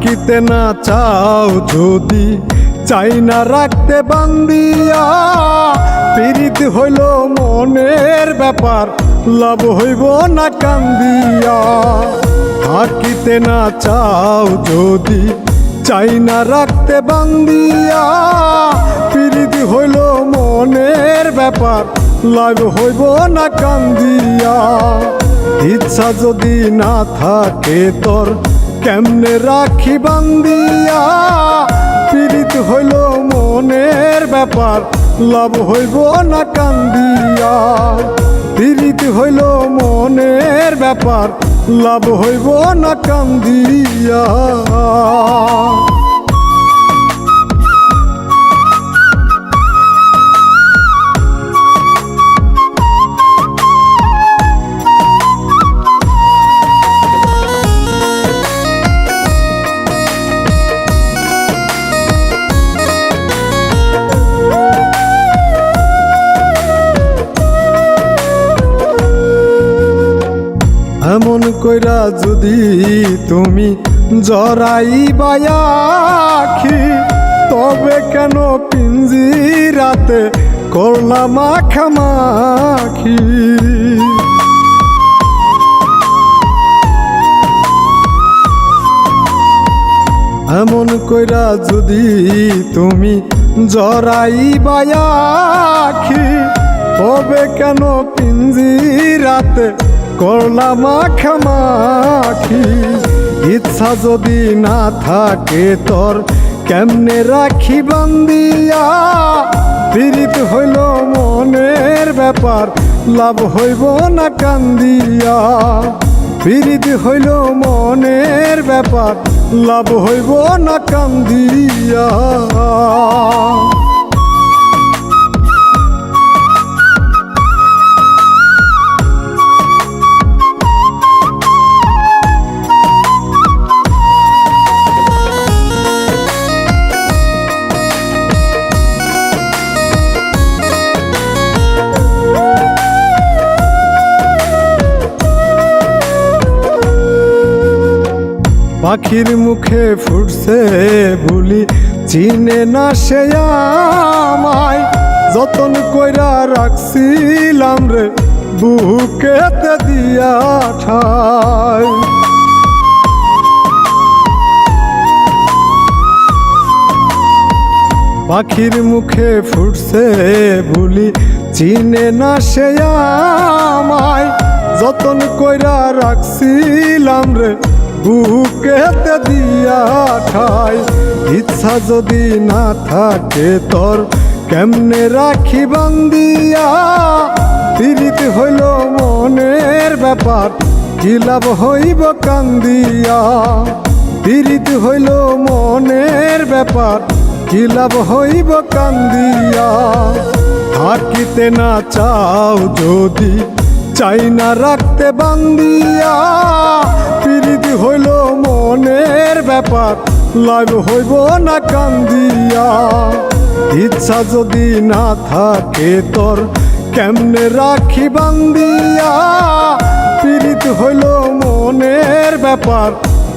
থাকিতে না চাও যদি, চাই না রাখতে বান্দিয়া। পীড়িত হইল মনের ব্যাপার, লাভ হইব না কান্দিয়া। থাকিতে না চাও যদি, চাই না রাখতে বান্দিয়া। পীড়িত হইল মনের ব্যাপার, লাভ হইব না কান্দিয়া। ইচ্ছা যদি না থাকে তোর কেমনে রাখি বান্দিয়া পীড়িত হইল মনের ব্যাপার, লাভ হইব না কান্দিয়া। পীড়িত হইল মনের ব্যাপার, লাভ হইব না কান্দিয়া। এমন কইরা যদি তুমি জরাই বায়াখি তবে কেন পিঞ্জি রাতে করলা মাখামাখি এমন কইরা যদি তুমি জরাই বায়াখি তবে কেন পিঞ্জি রাতে করলা মাখামাখি ইচ্ছা যদি না থাকে তোর, কেমনে রাখি বান্দিয়া? পীড়িত হইল মনের ব্যাপার, লাভ হইব না কান্দিয়া। পীড়িত হইল মনের ব্যাপার, লাভ হইব না কান্দিয়া। পাখির মুখে ফুটছে বুলি চিনে না সে আমায়। যতন কইরা রাখছিলাম রে, বুকেতে দিয়া ঠাই। পাখির মুখে ফুটছে বুলি চিনে না সে আমায়। যতন কইরা রাখছিলাম রে বুকেতে দিয়া ঠাই। ইচ্ছা যদি না থাকে তোর, কেমনে রাখি বান্দিয়া পীড়িত হইল মনের ব্যাপার লাভ হইব কান্দিয়া? পীড়িত হইল মনের ব্যাপার লাভ হইব কান্দিয়া? থাকিতে না চাও যদি চাই না রাখতে বান্দিয়া পীড়িত হইল মনের ব্যাপার লাভ হইব না কান্দিয়া। ইচ্ছা যদি না থাকে তোর, কেমনে রাখি বান্দিয়া পীড়িত হইল মনের ব্যাপার,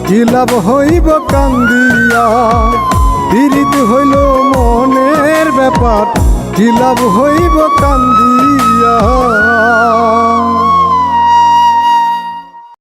কি লাভ হইব কান্দিয়া? পীড়িত হইল ব্যাপার কি লাভ হইব কান্দিয়া?